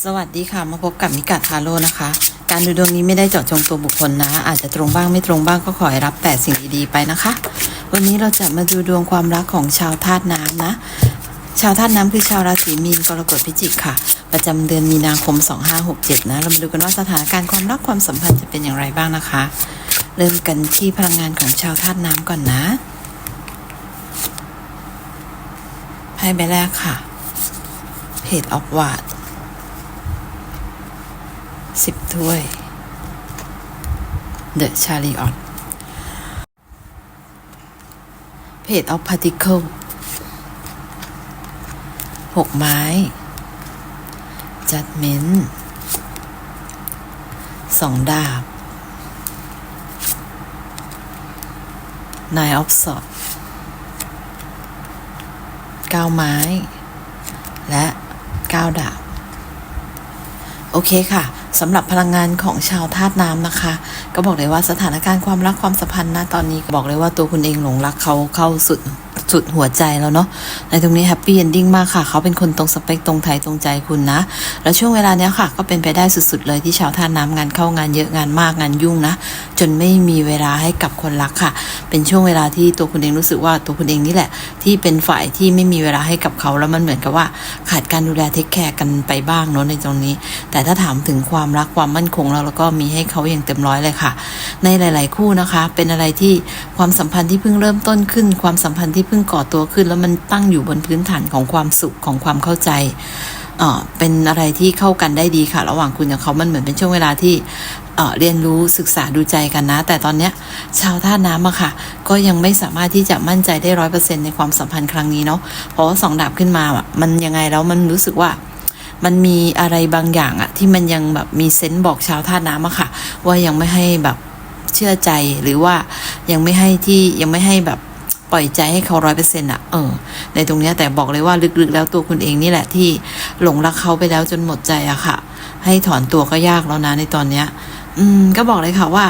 สวัสดีค่ะ มาพบกับมิกาทาโร่นะคะ การดูดวงนี้ไม่ได้เจาะจงตัวบุคคลนะ อาจจะตรงบ้างไม่ตรงบ้างก็ขอให้รับแต่สิ่งดีๆไปนะคะ วันนี้เราจะมาดูดวงความรักของชาวธาตุน้ำนะ ชาวธาตุน้ำคือชาวราศีมีนกรกฎพิจิกค่ะ ประจำเดือนมีนาคม 2567 นะ เรามาดูกันว่าสถานการณ์ความรักความสัมพันธ์จะเป็นอย่างไรบ้างนะคะ เริ่มกันที่พลังงานของชาวธาตุน้ำก่อนนะไพ่ใบแรกค่ะเพจออฟวาด สิบถ้วย The Chariot Page of Particle หกไม้ Judgment สองดาบ Nine of Swords เก้าไม้ และเก้าดาบ โอเคค่ะ สำหรับพลังงานของชาวธาตุน้ำนะคะ ก็บอกเลยว่าสถานการณ์ความรักความสัมพันธ์นะตอนนี้บอกเลยว่าตัวคุณเองหลงรักเขาเข้าสุด สุดหัวใจแล้วเนาะในตรงนี้แฮปปี้เอนดิ้งมากค่ะเขาเป็นคนตรงสเปคตรงไทยตรงใจคุณนะ แล้วช่วงเวลาเนี้ยค่ะ ก็เป็นไปได้สุดๆเลยที่ชาวธาน้ำงานเข้างานเยอะงานมากงานยุ่งนะ จนไม่มีเวลาให้กับคนรักค่ะ เป็นช่วงเวลาที่ตัวคุณเองรู้สึกว่าตัวคุณเองนี่แหละ ที่เป็นฝ่ายที่ไม่มีเวลาให้กับเขาแล้วมันเหมือนกับว่าขาดการดูแลเทคแคร์กันไปบ้างเนาะในตรงนี้ แต่ถ้าถามถึงความรักความมั่นคงแล้วแล้วก็มีให้เขาอย่างเต็มร้อยเลยค่ะ ในหลาย ๆ คู่นะคะ เป็นอะไรที่ความสัมพันธ์ที่เพิ่งเริ่มต้นขึ้น ความสัมพันธ์ที่เพิ่งก่อตัวขึ้น แล้วมันตั้งอยู่บนพื้นฐานของความสุขของความเข้าใจเป็นอะไรที่เข้ากันได้ดีค่ะ ระหว่างคุณกับเขามันเหมือนเป็นช่วงเวลาที่เรียนรู้ศึกษาดูใจกันนะ แต่ตอนเนี้ยชาวท่าน้ำอะค่ะ ก็ยังไม่สามารถที่จะมั่นใจได้ร้อยเปอร์เซ็นในความสัมพันธ์ครั้งนี้เนาะเพราะว่าสองดาบขึ้นมาอะมันยังไงแล้วมันรู้สึกว่ามันมีอะไรบางอย่างอะที่มันยังแบบมีเซนส์บอกชาวท่าน้ำอะค่ะ ว่ายังไม่ให้แบบเชื่อใจหรือว่ายังไม่ให้ที่ยังไม่ให้แบบ ปล่อยใจให้เขาร้อยเปอร์เซ็นต์อะเออ ในตรงนี้แต่บอกเลยว่าลึกๆแล้วตัวคุณเองนี่แหละที่หลงรักเขาไปแล้วจนหมดใจอะค่ะ ให้ถอนตัวก็ยากแล้วนะในตอนเนี้ยอืมก็บอกเลยค่ะว่า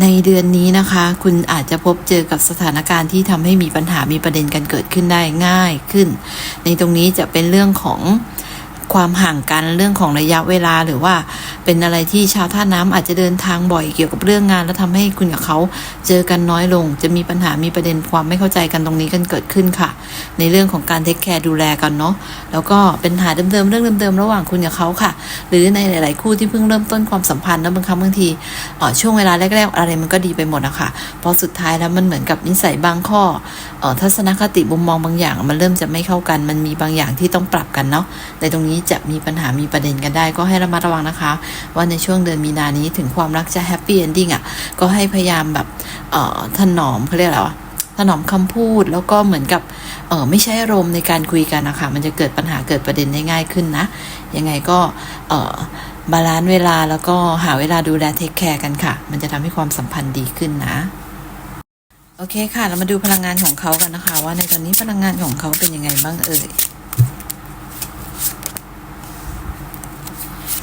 ในเดือนนี้นะคะ คุณอาจจะพบเจอกับสถานการณ์ที่ทำให้มีปัญหามีประเด็นกันเกิดขึ้นได้ง่ายขึ้น ในตรงนี้จะเป็นเรื่องของ ความห่างกันเรื่องของระยะเวลาหรือว่าเป็นอะไรที่ชาวท่าน้ำอาจจะเดินทางบ่อยเกี่ยวกับเรื่องงาน แล้วทำให้คุณกับเขาเจอกันน้อยลง จะมีปัญหามีประเด็นความไม่เข้าใจกันตรงนี้กันเกิดขึ้นค่ะ ในเรื่องของการเทคแคร์ดูแลกันเนาะแล้วก็เป็นปัญหาเดิมๆเรื่องเดิมๆระหว่างคุณกับเขาค่ะ หรือในหลาย ๆ คู่ที่เพิ่งเริ่มต้นความสัมพันธ์นะบางครั้งบางทีช่วงเวลาแรก ๆ อะไรมันก็ดีไปหมดอะค่ะพอสุดท้ายแล้วมันเหมือนกับนิสัยบางข้ออทัศนคติมุมมองบางอย่าง มันเริ่มจะไม่เข้ากัน มันมีบางอย่างที่ต้องปรับกันเนาะในตรงนี้จะมีปัญหามีประเด็นกันได้ ก็ให้ระมัดระวังนะคะ ว่าในช่วงเดือนมีนานี้ถึงความรักจะแฮปปี้เอนดิ้งอะก็ให้พยายามแบบเอ่อถนอมเขาเรียกอะไรวะถนอมคำพูดแล้วก็เหมือนกับเออไม่ใช่อารมณ์ในการคุยกันนะคะมันจะเกิดปัญหาเกิดประเด็นได้ง่ายขึ้นนะ ยังไงก็เออบาลานซ์เวลาแล้วก็หาเวลาดูแลเทคแคร์กันค่ะ มันจะทำให้ความสัมพันธ์ดีขึ้นนะโอเคค่ะ เรามาดูพลังงานของเขากันนะคะ ว่าในตอนนี้พลังงานของเขาเป็นยังไงบ้างเอ่ย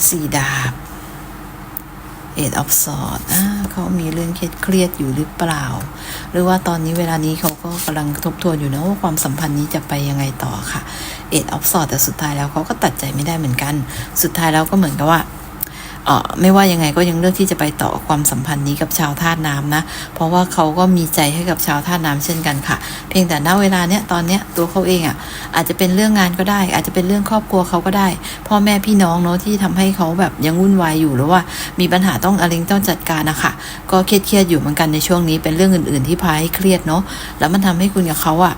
สี่ดาบเอ็ดออฟสอดเขามีเรื่องเครียดอยู่หรือเปล่า หรือว่าตอนนี้เวลานี้เขาก็กำลังทบทวนอยู่นะว่าความสัมพันธ์นี้จะไปยังไงต่อค่ะเอ็ดออฟสอดแต่สุดท้ายแล้วเขาก็ตัดใจไม่ได้เหมือนกัน สุดท้ายแล้วก็เหมือนกับว่า ไม่ว่ายังไงก็ยังเลือกที่จะไปต่อความสัมพันธ์นี้กับชาวธาตุน้ำนะ เพราะว่าเขาก็มีใจให้กับชาวธาตุน้ำเช่นกันค่ะ เพียงแต่ณเวลาเนี้ยตอนเนี้ยตัวเขาเองอะ่ะอาจจะเป็นเรื่องงานก็ได้ อาจจะเป็นเรื่องครอบครัวเขาก็ได้ พ่อแม่พี่น้องเนาะที่ทำให้เขาแบบยังวุ่นวายอยู่หรือว่ามีปัญหาต้องอะไรต้องจัดการนะคะก็เครียดๆอยู่เหมือนกันในช่วงนี้เป็นเรื่องอื่น ๆ ที่พาให้เครียดเนาะแล้วมันทำให้คุณกับเขาอะ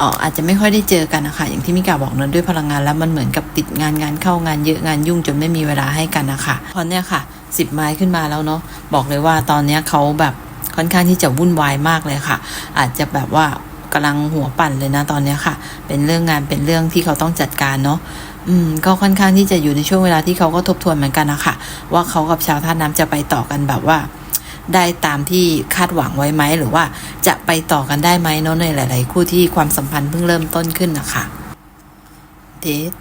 อออาจจะไม่ค่อยได้เจอกันนะคะอย่างที่มิกาบอกเนอะด้วยพลังงานแล้วมันเหมือนกับติดงานงานเข้างานเยอะงานยุ่งจนไม่มีเวลาให้กันนะคะพอเนี่ยค่ะสิบไม้ขึ้นมาแล้วเนาะบอกเลยว่าตอนเนี้ยเขาแบบค่อนข้างที่จะวุ่นวายมากเลยค่ะ อาจจะแบบว่ากำลังหัวปั่นเลยนะตอนเนี้ยค่ะ เป็นเรื่องงานเป็นเรื่องที่เขาต้องจัดการเนาะอืมก็ค่อนข้างที่จะอยู่ในช่วงเวลาที่เขาก็ทบทวนเหมือนกันนะคะว่าเขากับชาวท่าน้ำจะไปต่อกันแบบว่า ได้ตามที่คาดหวังไว้ไหมหรือว่าจะไปต่อกันได้ไหมเนาะในหลาย ๆ คู่ที่ความสัมพันธ์เพิ่งเริ่มต้นขึ้นนะคะเดท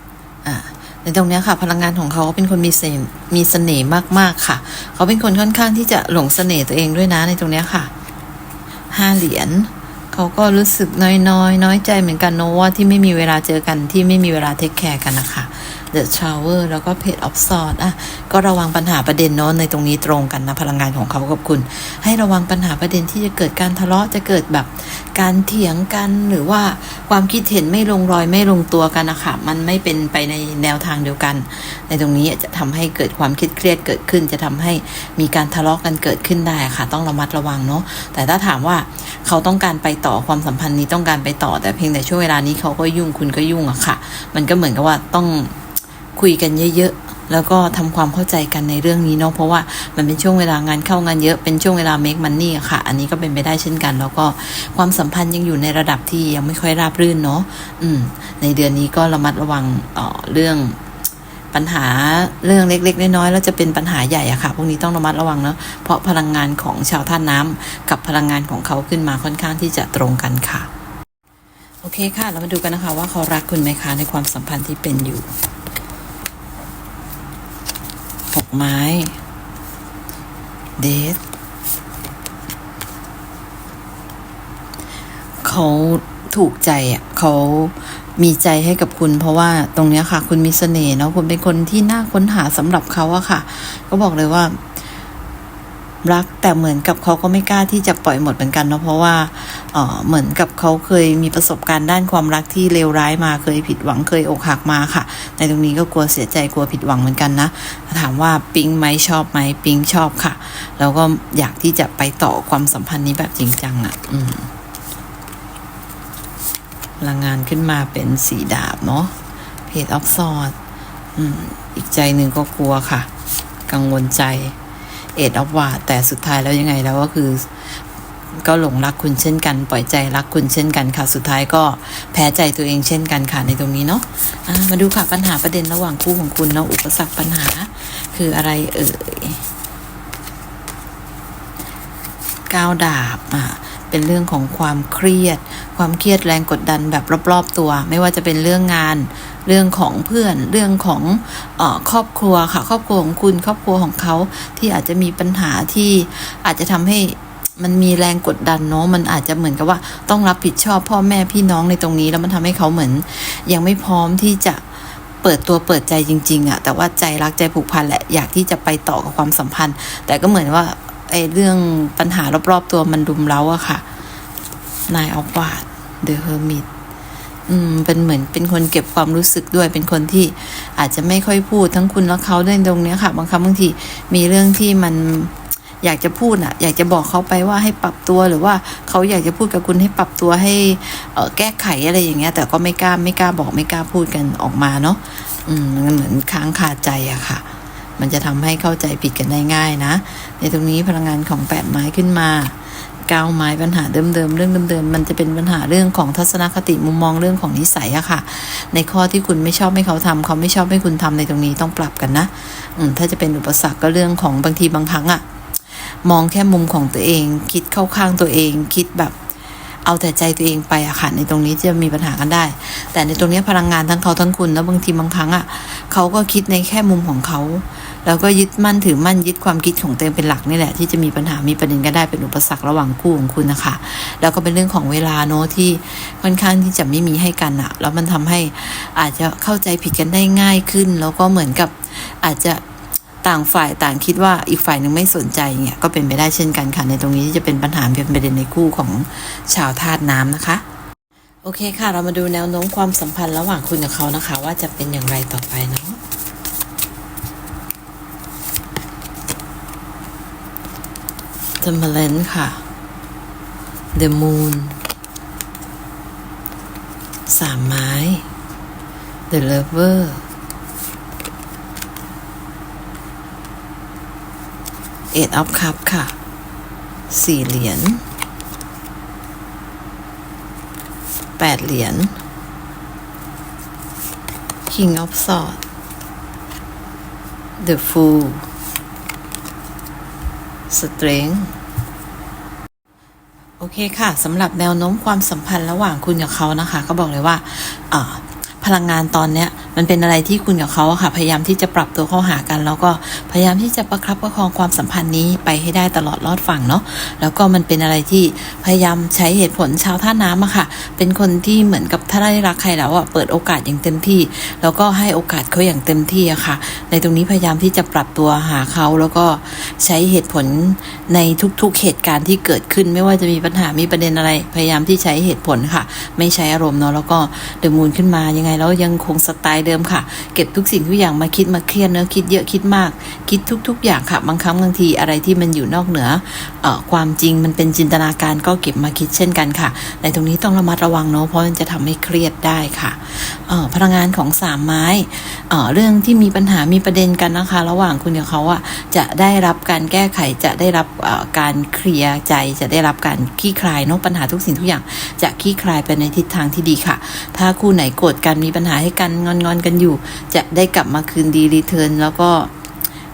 อ่าในตรงนี้ค่ะพลังงานของเขาเป็นคนมีเสน่ห์มีเสน่ห์มากๆค่ะ เขาเป็นคนค่อนข้างที่จะหลงเสน่ห์ตัวเองด้วยนะในตรงนี้ค่ะห้าเหรียญเขาก็รู้สึกน้อยๆน้อยใจเหมือนกันเนอะว่าที่ไม่มีเวลาเจอกันที่ไม่มีเวลาเทคแคร์กันนะคะ The Shower แล้วก็ Page of s w o r d อะก็ระวังปัญหาประเด็นเนาะในตรงนี้ตรงกันนะพลังงานของเขากับคุณ ให้ระวังปัญหาประเด็นที่จะเกิดการทะเลาะจะเกิดแบบการเถียงกันหรือว่าความคิดเห็นไม่ลงรอยไม่ลงตัวกันนะคะมันไม่เป็นไปในแนวทางเดียวกัน ในตรงนี้จะทำให้เกิดความคิดเครียดเกิดขึ้น จะทำให้มีการทะเลาะกันเกิดขึ้นได้ค่ะ ต้องระมัดระวังเนาะแต่ถ้าถามว่าเขาต้องการไปต่อความสัมพันธ์นี้ต้องการไปต่อแต่เพียงแต่ช่วงเวลานี้เขาก็ยุ่งคุณก็ยุ่งอะค่ะ มันก็เหมือนกับว่าต้อง คุยกันเยอะๆ แล้วก็ทำความเข้าใจกันในเรื่องนี้เนาะเพราะว่ามันเป็นช่วงเวลางานเข้างานเยอะเป็นช่วงเวลา make money อะค่ะ อันนี้ก็เป็นไปได้เช่นกัน แล้วก็ความสัมพันธ์ยังอยู่ในระดับที่ยังไม่ค่อยราบรื่นเนาะอืม ในเดือนนี้ก็ระมัดระวังเอ่อเรื่องปัญหาเรื่องเล็ก ๆ น้อยๆแล้วจะเป็นปัญหาใหญ่อะค่ะ พวกนี้ต้องระมัดระวังเนาะเพราะพลังงานของชาวท่าน้ำกับพลังงานของเขาขึ้นมาค่อนข้างที่จะตรงกันค่ะ โอเคค่ะ เรามาดูกันนะคะว่าเขารักคุณไหมคะในความสัมพันธ์ที่เป็นอยู่ หก ไม้เดทเขาถูกใจอะเขามีใจให้กับคุณ เพราะว่าตรงเนี้ยค่ะ คุณมีเสน่ห์เนาะคุณเป็นคนที่น่าค้นหาสำหรับเขาอะค่ะ ก็บอกเลยว่า รัก แต่เหมือนกับเขาก็ไม่กล้าที่จะปล่อยหมดเหมือนกันเนาะเพราะว่าเหมือนกับเขาเคยมีประสบการณ์ด้านความรักที่เลวร้ายมาเคยผิดหวังเคยอกหักมาค่ะ ในตรงนี้ก็กลัวเสียใจกลัวผิดหวังเหมือนกันนะถามว่าปิ๊งไหมชอบไหมปิ๊งชอบค่ะ แล้วก็อยากที่จะไปต่อความสัมพันธ์นี้แบบจริงจังอะ่ะอืมพลังงานขึ้นมาเป็นสีดาบเนาะเพจออฟซอดอืมอีกใจหนึ่งก็กลัวค่ะ กังวลใจ เอ็ดออฟวาแต่สุดท้ายแล้วยังไงแล้วก็คือก็หลงรักคุณเช่นกัน ปล่อยใจรักคุณเช่นกันค่ะ สุดท้ายก็แพ้ใจตัวเองเช่นกันค่ะในตรงนี้เนาะะมาดูค่ะปัญหาประเด็นระหว่างคู่ของคุณเนาะอุปสรรคปัญหา คืออะไรเอ่ยก้าวดาบอะ เป็นเรื่องของความเครียด ความเครียดแรงกดดันแบบรอบๆตัว ไม่ว่าจะเป็นเรื่องงาน เรื่องของเพื่อน เรื่องของออครอบครัวค่ะ ครอบครัวของคุณ ครอบครัวของเขาที่อาจจะมีปัญหาที่อาจจะทำให้มันมีแรงกดดันเนาะ มันอาจจะเหมือนกับว่าต้องรับผิดชอบพ่อแม่พี่น้องในตรงนี้ แล้วมันทำให้เขาเหมือน ยังไม่พร้อมที่จะเปิดตัวเปิดใจจริง ๆอะแต่ว่าใจรักใจผูกพันแหละอยากที่จะไปต่อกับความสัมพันธ์ แต่ก็เหมือนว่า ไอ้เรื่องปัญหารอบๆตัวมันดุมเร้าอะค่ะนายออฟวาดเดอะเฮอร์มิตอืมเป็นเหมือนเป็นคนเก็บความรู้สึกด้วย เป็นคนที่อาจจะไม่ค่อยพูดทั้งคุณและเขาด้วยตรงเนี้ยค่ะ บางครั้งบางทีมีเรื่องที่มันอยากจะพูดอะอยากจะบอกเขาไปว่าให้ปรับตัวหรือว่าเขาอยากจะพูดกับคุณให้ปรับตัวให้เออแก้ไขอะไรอย่างเงี้ย แต่ก็ไม่กล้าไม่กล้าบอกไม่กล้าพูดกันออกมาเนาะอืมมันเหมือนค้างคาใจอะค่ะ มันจะทำให้เข้าใจผิดกันได้ง่ายนะ ในตรงนี้พลังงานของแปดไม้ขึ้นมาก้าวไม้ปัญหาเดิมๆเรื่องเดิมๆมันจะเป็นปัญหาเรื่องของทัศนคติมุมมองเรื่องของนิสัยอะค่ะ ในข้อที่คุณไม่ชอบให้เขาทำเขาไม่ชอบให้คุณทำในตรงนี้ต้องปรับกันนะอืถ้าจะเป็นอุปสรรคก็เรื่องของบางทีบางครั้งอะมองแค่มุมของตัวเอง คิดเข้าข้างตัวเอง คิดแบบเอาแต่ใจตัวเองไปอะค่ะในตรงนี้จะมีปัญหากันได้ แต่ในตรงนี้พลังงานทั้งเขาทั้งคุณแล้วบางทีบางครั้งอะเขาก็คิดในแค่มุมของเขา แล้วก็ยึดมั่นถือมั่นยึดความคิดของตัวเองเป็นหลักนี่แหละ ที่จะมีปัญหามีประเด็นกันได้เป็นอุปสรรคระหว่างคู่ของคุณนะคะ แล้วก็เป็นเรื่องของเวลาเนอะที่ค่อนข้างที่จะไม่มีให้กันอะแล้วมันทำให้อาจจะเข้าใจผิดกันได้ง่ายขึ้น แล้วก็เหมือนกับอาจจะต่างฝ่ายต่างคิดว่าอีกฝ่ายหนึ่งไม่สนใจเนี่ยก็เป็นไปได้เช่นกันค่ะในตรงนี้ที่จะเป็นปัญหาเป็นประเด็นในคู่ของชาวธาตุน้ำนะคะ โอเคค่ะ เรามาดูแนวโน้มความสัมพันธ์ระหว่างคุณกับเขานะคะ ว่าจะเป็นอย่างไรต่อไปเนาะ t e m p e r a n c e ค่ะ The Moon สามไม้ The Lover Eight of Cup ค่ะ สี่เหรียญแปดเหรียญ King of Swords The Fool Strength โอเคค่ะสำหรับแนวโน้มความสัมพันธ์ระหว่างคุณกับเขานะคะ ก็บอกเลยว่าอ่า พลังงานตอนเนี้ยมันเป็นอะไรที่คุณกับเขาค่ะ พยายามที่จะปรับตัวเข้าหากัน แล้วก็พยายามที่จะประคับประคองความสัมพันธ์นี้ไปให้ได้ตลอดรอดฝั่งเนาะแล้วก็มันเป็นอะไรที่พยายามใช้เหตุผลชาวท่าน้ำอะค่ะ เป็นคนที่เหมือนกับถ้าได้รักใครแล้วอะเปิดโอกาสอย่างเต็มที่ แล้วก็ให้โอกาสเขาอย่างเต็มที่อะค่ะ ในตรงนี้พยายามที่จะปรับตัวหาเขาแล้วก็ใช้เหตุผลในทุกๆเหตุการณ์ที่เกิดขึ้น ไม่ว่าจะมีปัญหามีประเด็นอะไร พยายามที่ใช้เหตุผลค่ะ ไม่ใช้อารมณ์เนาะแล้วก็เดมูนขึ้นมายังไงแล้วยังคงสไตล์เดิมค่ะ เก็บทุกสิ่งทุกอย่างมาคิดมาเครียดเนอะคิดเยอะคิดมาก คิดทุก ๆ อย่างค่ะ บางครั้งบางทีอะไรที่มันอยู่นอกเหนือออความจริงมันเป็นจินตนาการก็เก็บมาคิดเช่นกันค่ะ ในตรงนี้ต้องระมัดระวังเนาะเพราะมันจะทำให้เครียดได้ค่ะพลังงานของสามไม้เรื่องที่มีปัญหามีประเด็นกันนะคะ ระหว่างคุณกับเขาอะจะได้รับการแก้ไขจะได้รับการเคลียร์ใจจะได้รับการคลี่คลายเนอะปัญหาทุกสิ่งทุกอย่าง จะคลี่คลายไปในทิศทางที่ดีค่ะ ถ้าคู่ไหนโกรธกันมีปัญหาให้กันงอนงอนกันอยู่ จะได้กลับมาคืนดีรีเทิร์นแล้วก็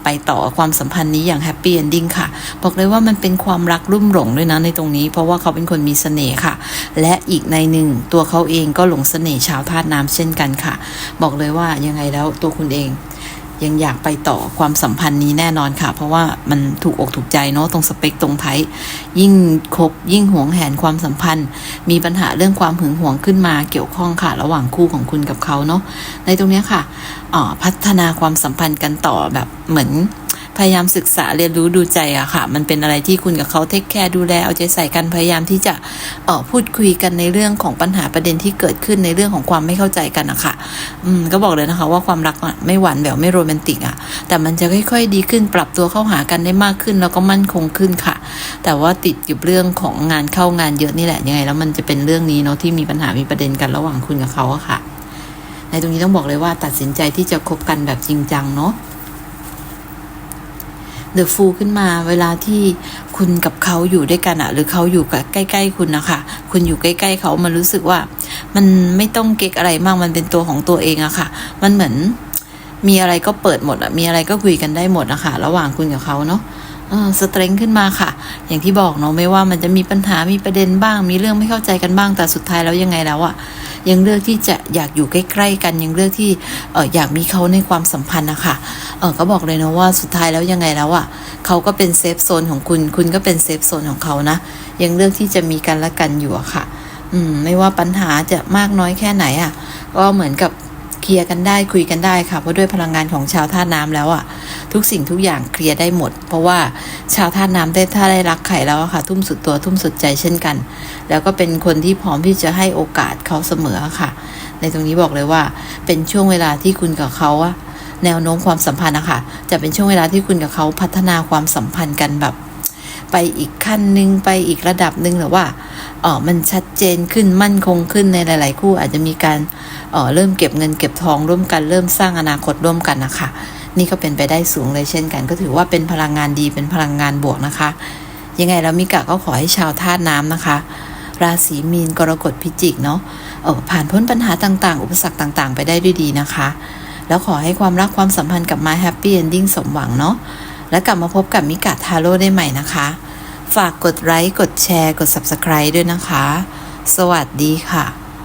ไปต่อความสัมพันธ์นี้อย่างแฮปปี้เอนดิ้งค่ะ บอกเลยว่ามันเป็นความรักรุ่มหลงด้วยนะในตรงนี้ เพราะว่าเขาเป็นคนมีเสน่ห์ค่ะ และอีกในหนึ่งตัวเขาเองก็หลงเสน่ห์ชาวธาตุน้ำเช่นกันค่ะ บอกเลยว่ายังไงแล้วตัวคุณเอง ยังอยากไปต่อความสัมพันธ์นี้แน่นอนค่ะ เพราะว่ามันถูกอกถูกใจเนาะตรงสเปคตรงไทยยิ่งคบยิ่งหวงแหนความสัมพันธ์ มีปัญหาเรื่องความหึงหวงขึ้นมาเกี่ยวข้องค่ะ ระหว่างคู่ของคุณกับเขาเนาะในตรงนี้ค่ะ พัฒนาความสัมพันธ์กันต่อแบบเหมือนพยายามศึกษาเรียนรู้ดูใจอะค่ะ มันเป็นอะไรที่คุณกับเขาเทคแคร์ดูแลเอาใจใส่กันพยายามที่จะเออพูดคุยกันในเรื่องของปัญหาประเด็นที่เกิดขึ้นในเรื่องของความไม่เข้าใจกันอะค่ะ อืมก็บอกเลยนะคะ ว่าความรักไม่หวานแหววไม่โรแมนติกอะแต่มันจะค่อย ๆ ดีขึ้นปรับตัวเข้าหากันได้มากขึ้น แล้วก็มั่นคงขึ้นค่ะ แต่ว่าติดอยู่เรื่องของงานเข้างานเยอะนี่แหละยังไง แล้วมันจะเป็นเรื่องนี้เนาะที่มีปัญหามีประเด็นกันระหว่างคุณกับเขาอะค่ะ ในตรงนี้ต้องบอกเลยว่าตัดสินใจที่จะคบกันแบบจริงจังเนาะเดอะฟูขึ้นมาเวลาที่คุณกับเขาอยู่ด้วยกันอะหรือเขาอยู่กับใกล้ ๆ คุณนะคะคุณอยู่ใกล้ ๆ เขามันรู้สึกว่า มันไม่ต้องเก๊กอะไรมากมันเป็นตัวของตัวเองอะค่ะ มันเหมือนมีอะไรก็เปิดหมดอะมีอะไรก็คุยกันได้หมดอะค่ะระหว่างคุณกับเขาเนาะสเตรงขึ้นมาค่ะ อย่างที่บอกเนาะไม่ว่ามันจะมีปัญหามีประเด็นบ้าง มีเรื่องไม่เข้าใจกันบ้างแต่สุดท้ายแล้วยังไงแล้วอะ ยังเลือกที่จะอยากอยู่ใกล้ ๆ กันยังเลือกที่เอออยากมีเขาในความสัมพันธ์นะคะเออก็บอกเลยนะว่าสุดท้ายแล้วยังไงแล้วอะเขาก็เป็นเซฟโซนของคุณ คุณก็เป็นเซฟโซนของเขานะ ยังเลือกที่จะมีกันและกันอยู่อะค่ะ อืม ไม่ว่าปัญหาจะมากน้อยแค่ไหนอะก็เหมือนกับ ลียร์กันได้คุยกันได้ค่ะเพราะด้วยพลังงานของชาวธาน้ำแล้วอะทุกสิ่งทุกอย่างเคลียร์ได้หมด เพราะว่าชาวธาน้ำได้ถ้าได้รักใครแล้วค่ะ ทุ่มสุดตัวทุ่มสุดใจเช่นกัน แล้วก็เป็นคนที่พร้อมที่จะให้โอกาสเขาเสมอค่ะ ในตรงนี้บอกเลยว่า เป็นช่วงเวลาที่คุณกับเขาอะแนวโน้มความสัมพันธ์นะคะจะเป็นช่วงเวลาที่คุณกับเขาพัฒนาความสัมพันธ์กันแบบ ไปอีกขั้นหนึ่งไปอีกระดับหนึ่งหรือว่าเออมันชัดเจนขึ้นมั่นคงขึ้นในหลาย ๆ คู่อาจจะมีการเออเริ่มเก็บเงินเก็บทองร่วมกันเริ่มสร้างอนาคตร่วมกันนะคะนี่ก็เป็นไปได้สูงเลยเช่นกัน ก็ถือว่าเป็นพลังงานดีเป็นพลังงานบวกนะคะ ยังไงแล้วมิกะก็ขอให้ชาวธาตุน้ำนะคะ ราศีมีนกรกฎพิจิกเนาะเออผ่านพ้นปัญหาต่าง ๆ อุปสรรคต่าง ๆ ไปได้ด้วยดีนะคะ แล้วขอให้ความรักความสัมพันธ์กับมาแฮปปี้เอนดิ้งสมหวังเนาะ และกลับมาพบกับมิกะทาโร่ได้ใหม่นะคะ ฝากกดไลค์กดแชร์ กด Subscribe ด้วยนะคะ สวัสดีค่ะ